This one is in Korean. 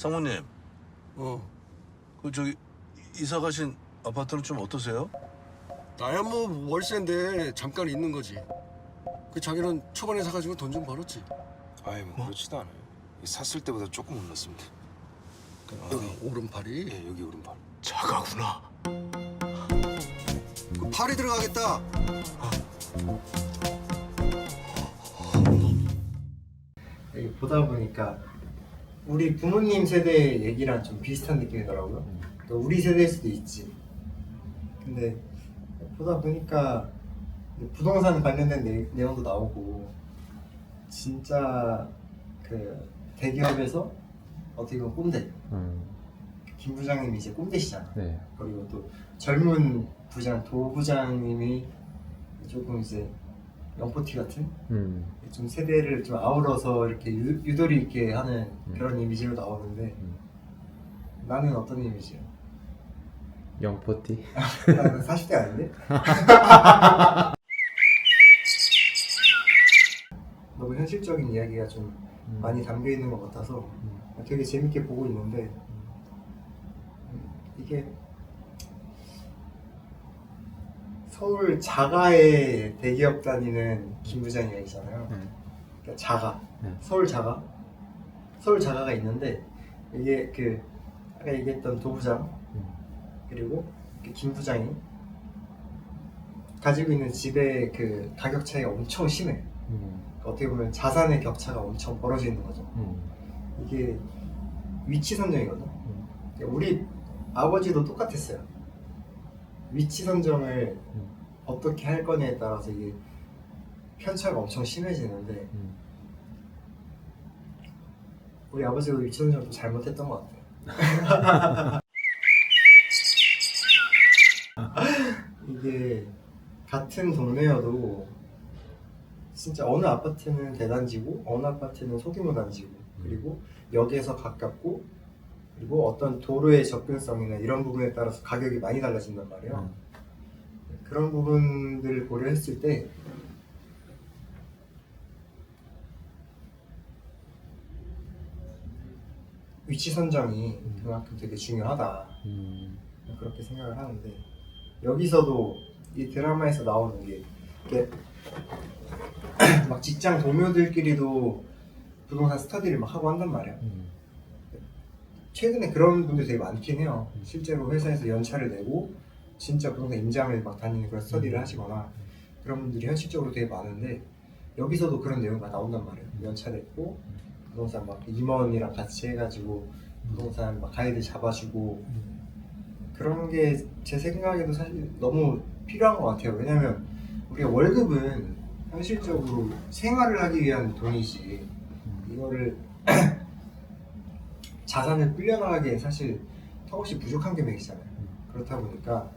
상무님, 어. 그 저기 이사 가신 아파트는 좀 어떠세요? 나야 뭐 월세인데 잠깐 있는 거지. 그 자기는 초반에 사가지고 돈 좀 벌었지. 아이 뭐 그렇지도 않아요. 샀을 때보다 조금 올랐습니다. 여기 오른팔이. 예, 여기 오른팔. 작아구나. 그 팔이 들어가겠다. 여기 보다 보니까 우리 부모님 세대 얘기랑 좀 비슷한 느낌이더라고요. 그러니까 우리 세대일 수도 있지. 근데 보다 보니까 부동산 관련된 내, 내용도 나오고 진짜 그 대기업에서 어떻게 보면 꼰대 음, 김 부장님이 이제 꼰대시잖아. 네. 그리고 또 젊은 부장 도 부장님이 조금 이제 영포티 같은 음, 좀 세대를 좀 아우러서 이렇게 유, 유도리 있게 하는 음. 그런 이미지로 나오는데 음. 나는 어떤 이미지야? 영포티. 나는 40대 아닌데? 너무 현실적인 이야기가 좀 음. 많이 담겨 있는 것 같아서 되게 재밌게 보고 있는데 음, 이게 서울 자가의 대기업 다니는 김 부장 이야기잖아요. 네. 그러니까 자가 네. 서울 자가 서울 자가가 있는데 이게 그 아까 얘기했던 도부장 음. 그리고 그 김 부장이 가지고 있는 집의 그 가격 차이가 엄청 심해. 음, 어떻게 보면 자산의 격차가 엄청 벌어져 있는 거죠. 음, 이게 위치 선정이거든. 음. 그러니까 우리 아버지도 똑같았어요. 위치 선정을 음. 어떻게 할 거냐에 따라서 이게 편차가 엄청 심해지는데 음. 우리 아버지도 위치 선정을 좀 잘못했던 것 같아요. 이게 같은 동네여도 진짜 어느 아파트는 대단지고 어느 아파트는 소규모 단지고 그리고 역에서 가깝고 그리고 어떤 도로의 접근성이나 이런 부분에 따라서 가격이 많이 달라진단 말이에요. 음. 그런 부분들을 고려했을 때 위치 선정이 그만큼 되게 중요하다 음, 그렇게 생각을 하는데 여기서도 이 드라마에서 나오는 게 이게 막 직장 동료들끼리도 부동산 스터디를 막 하고 한단 말이야. 음, 최근에 그런 분들 되게 많긴 해요. 실제로 회사에서 연차를 내고 진짜 부동산 임장을 막 다니는 그런 스터디를 음. 하시거나 그런 분들이 현실적으로 되게 많은데 여기서도 그런 내용이 막 나온단 말이에요. 연차 냈고 부동산 막 임원이랑 같이 해가지고 부동산 막 가이드 잡아주고 그런 게 제 생각에도 사실 너무 필요한 것 같아요. 왜냐면 우리가 월급은 현실적으로 생활을 하기 위한 돈이지 이거를 자산을 불려나가기에 사실 턱없이 부족한 금액이잖아요. 그렇다 보니까